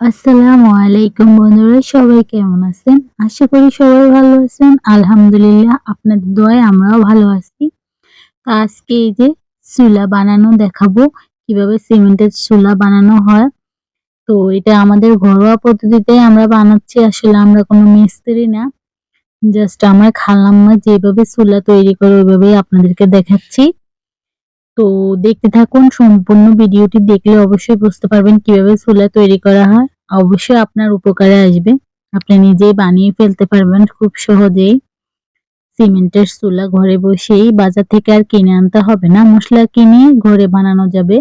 আসসালামু আলাইকুম বন্ধুরা, সবাই কেমন আছেন? আশা করি সবাই ভালো আছেন। আলহামদুলিল্লাহ, আপনাদের দোয়ায় আমরাও ভালো আছি। তো আজকে এই যে চুলা বানানো দেখাবো, কীভাবে সিমেন্টের চুলা বানানো হয়। তো এটা আমাদের ঘরোয়া পদ্ধতিতে আমরা বানাচ্ছি, আসলে আমরা কোনো মিস্ত্রি না। জাস্ট আমার খালাম্মা যেভাবে চুলা তৈরি করে, ওইভাবেই আপনাদেরকে দেখাচ্ছি। তো দেখতে থাকুন, সম্পূর্ণ ভিডিওটি দেখলে অবশ্যই বুঝতে পারবেন কীভাবে চুলা তৈরি করা হয়। অবশ্যই আপনার উপকারে আসবে। আপনি নিজেই বানিয়ে ফেলতে পারবেন খুব সহজেই। সিমেন্টের চুলা ঘরে বসেই বাজার থেকে আর কিনে আনতে হবে না। মশলা কিনে ঘরে বানানো যাবে।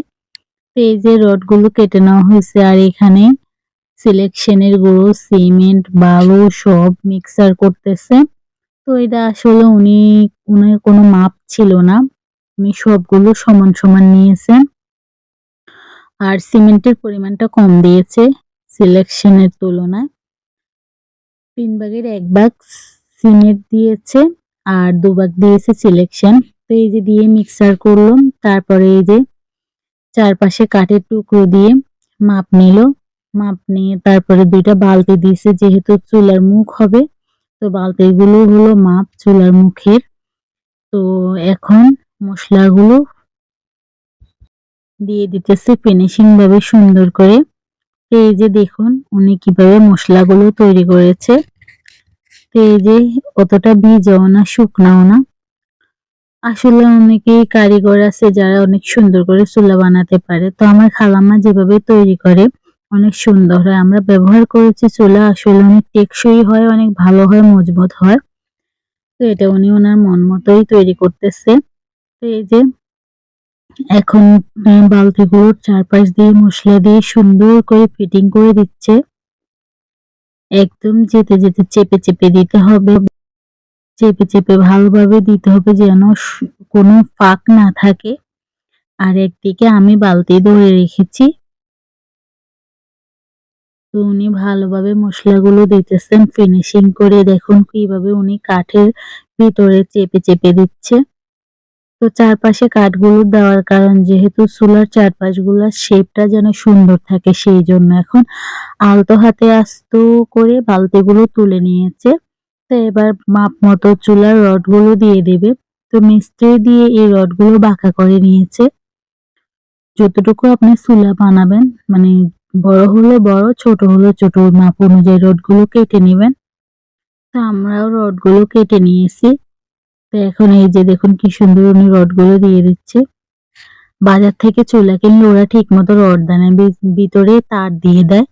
তো এই যে রডগুলো কেটে নেওয়া হয়েছে, আর এখানে সিলেকশনের গুঁড়ো, সিমেন্ট, বালু সব মিক্সার করতেছে। তো এটা আসলে উনি, উনার কোনো মাপ ছিল না। উনি সবগুলো সমান সমান নিয়েছেন। আর সিমেন্টের পরিমাণটা কম দিয়েছে সিলেকশনের তুলনায়। তিন ভাগের এক ভাগ সিমেন্ট দিয়েছে আর দু ভাগ দিয়েছে সিলেকশন। তো এই যে দিয়ে মিক্সার করলাম, তারপরে এই যে চারপাশে কাঠের টুকরো দিয়ে মাপ নিল। মাপ নিয়ে তারপরে দুইটা বালতি দিয়েছে, যেহেতু চুলার মুখ হবে। তো বালতিগুলো হলো মাপ চুলার মুখের। তো এখন মশলাগুলো দিয়ে দিতেছে ফিনিশিং ভাবে সুন্দর করে। এই যে দেখুন, উনি কীভাবে মশলাগুলো তৈরি করেছে। এই যে অতটা বীজও না, শুকনাও না। আসলে অনেকেই কারিগর আছে যারা অনেক সুন্দর করে চুলা বানাতে পারে। তো আমার খালাম্মা যেভাবে তৈরি করে, অনেক সুন্দর হয়। আমরা ব্যবহার করেছি চুলা, আসলে অনেক টেকসই হয়, অনেক ভালো হয়, মজবুত হয়। তো এটা উনি ওনার মন মতোই তৈরি করতেছে। তো এই যে এখন বালতিগুলোর চারপাশ দিয়ে মশলা দিয়ে সুন্দর করে ফিটিং করে দিচ্ছে। একদম যেতে যেতে চেপে চেপে দিতে হবে। চেপে চেপে ভালোভাবে দিতে হবে যেন কোনো ফাঁক না থাকে। আর একদিকে আমি বালতি ধরে রেখেছি। তো উনি ভালোভাবে মশলাগুলো দিতেছেন। ফিনিশিং করে দেখুন কীভাবে উনি কাঠের ভিতরে চেপে চেপে দিচ্ছে। তো চারপাশে কাঠগুলো দেওয়ার কারণ যেহেতু চুলার চারপাশগুলোর শেপটা যেন সুন্দর থাকে সেই জন্য এখন আলতো হাতে আস্ত করে বালতিগুলো তুলে নিয়েছে। তো এবার মাপ মতো চুলার রডগুলো দিয়ে দেবে। তো মিস্ত্রি দিয়ে এই রডগুলো বাঁকা করে নিয়েছে। যতটুকু আপনি চুলা বানাবেন মানে বড় হলে বড়, ছোট হলে ছোট, মাপ অনুযায়ী রডগুলো কেটে নেবেন। তো আমরাও রডগুলো কেটে নিয়েছি। তো এখন এই যে দেখুন কি সুন্দর উনি রডগুলো দিয়ে দিচ্ছে। বাজার থেকে চুলা কিনলে ওরা ঠিক মতো রড দেয় না ভিতরে তার দিয়ে দেয়।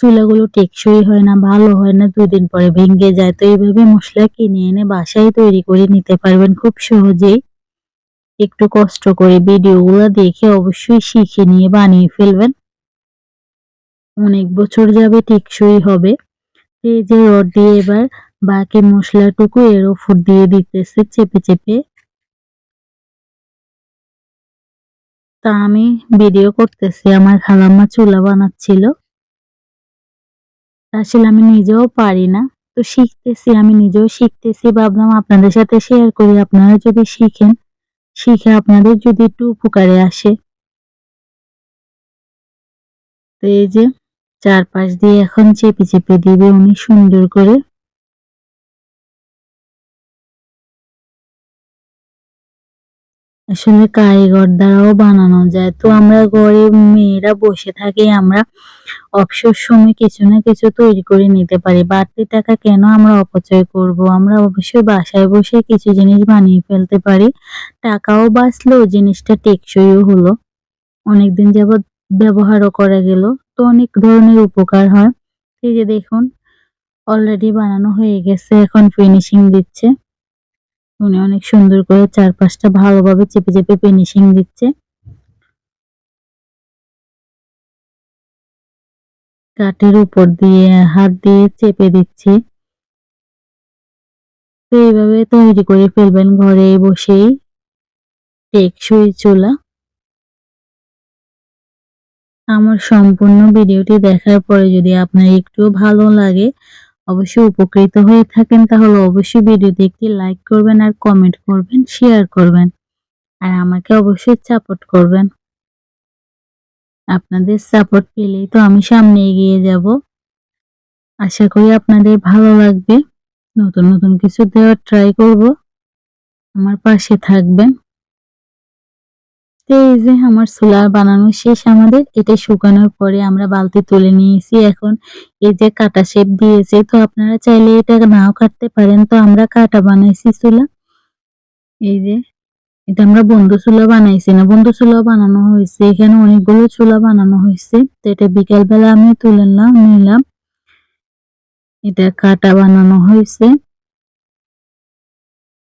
চুলাগুলো টেকসই হয় না, ভালো হয় না, দুদিন পরে ভেঙে যায়। তো এইভাবে মশলা কিনে এনে বাসায় তৈরি করে নিতে পারবেন খুব সহজেই। একটু কষ্ট করে ভিডিওগুলো দেখে অবশ্যই শিখে নিয়ে বানিয়ে ফেলবেন। অনেক বছর যাবে টেকসই হবে। এই যে রড দিয়ে এবার বাকি মশলাটুকু এর ওপর দিয়ে দিতেছে চেপে চেপে। তা আমি ভিডিও করতেছি, আমার খালাম্মা চুলা বানাচ্ছিল। আসলে আমি নিজেও পারি না, তো শিখতেছি, আমি নিজেও শিখতেছি, ভাবলাম আপনাদের সাথে শেয়ার করি, আপনারা যদি শিখেন, শিখে আপনাদের যদি একটু উপকারে আসে। তো এই যে, চারপাশ দিয়ে এখন চেপে চেপে দিবে উনি সুন্দর করে। আসলে কারিগর দ্বারাও বানানো যায়। তো আমরা ঘরে মেয়েরা বসে থাকি, আমরা অবসর সময় কিছু না কিছু তৈরি করে নিতে পারি। বাড়তি টাকা কেন আমরা অপচয় করব? আমরা অবশ্যই বাসায় বসে কিছু জিনিস বানিয়ে ফেলতে পারি। টাকাও বাঁচলো, জিনিসটা টেকসইও হলো। অনেকদিন যাবৎ ব্যবহারও করা গেল। তো অনেক ধরনের উপকার হয়। এই যে দেখুন অলরেডি বানানো হয়ে গেছে, এখন ফিনিশিং দিচ্ছে। উনি অনেক সুন্দর করে চারপাশটা ভালোভাবে চেপে চেপে ফিনিশিং দিচ্ছে। কাঠের উপর দিয়ে হাত দিয়ে চেপে দিচ্ছে। তো এইভাবে তৈরি করে ফেলবেন ঘরে বসেই। টেকসই চুলা। আমার সম্পূর্ণ ভিডিওটি দেখার পরে যদি আপনার একটু ভালো লাগে অবশ্যই উপকৃত হয়ে থাকেন, তাহলে অবশ্যই ভিডিওতে একটি লাইক করবেন আর কমেন্ট করবেন শেয়ার করবেন, আর আমাকে অবশ্যই সাপোর্ট করবেন। আপনাদের সাপোর্ট পেলেই তো আমি সামনে এগিয়ে যাব। আশা করি আপনাদের ভালো লাগবে। নতুন নতুন কিছু দেওয়ার ট্রাই করব। আমার পাশে থাকবেন। তো এই যে আমার সোলা বানানো শেষ আমাদের, এটা শুকানোর পরে আমরা বালতি তুলে নিয়েছি এখন। এই যে কাটা শেপ দিয়েছে, তো আপনারা চাইলে এটা নাও কাটতে পারেন। তো আমরা কাটা বানাইছি চুলা। এই যে, এটা আমরা বন্ধু চুলা বানাইছি না, বন্ধু চুলা বানানো হয়েছে। এখানে অনেকগুলো চুলা বানানো হয়েছে। তো এটা বিকালবেলা আমি তুলে নিলাম নিলাম। এটা কাটা বানানো হয়েছে।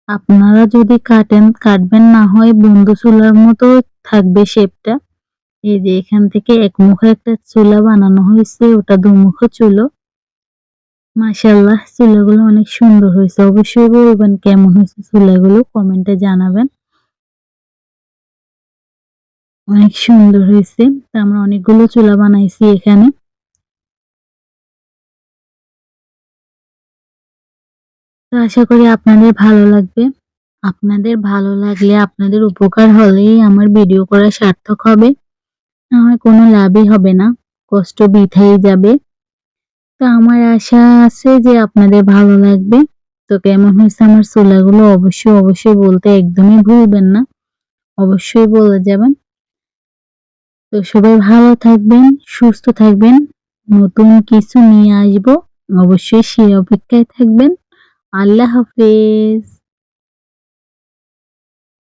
আপনারা যদি কাটেন কাটবেন না হয় বন্ধু চুলার মতো থাকবে শেপটা এই যে এখান থেকে এক মুখে একটা চুলা বানানো হয়েছে, ওটা দুমুখ চুলো। মাসাল্লাহ চুলাগুলো অনেক সুন্দর হয়েছে। অবশ্যই বলবেন কেমন হয়েছে চুলাগুলো, কমেন্টে জানাবেন। অনেক সুন্দর হয়েছে। তা আমরা অনেকগুলো চুলা বানাইছি এখানে। আশা করি আপনাদের ভালো লাগবে। আপনাদের ভালো লাগলে আপনাদের উপকার হলেই আমার ভিডিও করা সার্থক হবে। না হয় কোনো লাভই হবে না, কষ্ট বৃথাই যাবে। তো আমার আশা আছে যে আপনাদের ভালো লাগবে। তো কেমন হয়েছে আমার চুলাগুলো অবশ্যই অবশ্যই বলতে একদমই ভুলবেন না। অবশ্যই বলে যাবেন। তো সবাই ভালো থাকবেন, সুস্থ থাকবেন। নতুন কিছু নিয়ে আসব, অবশ্যই সে অপেক্ষায় থাকবেন। আল্লাহ হাফেজ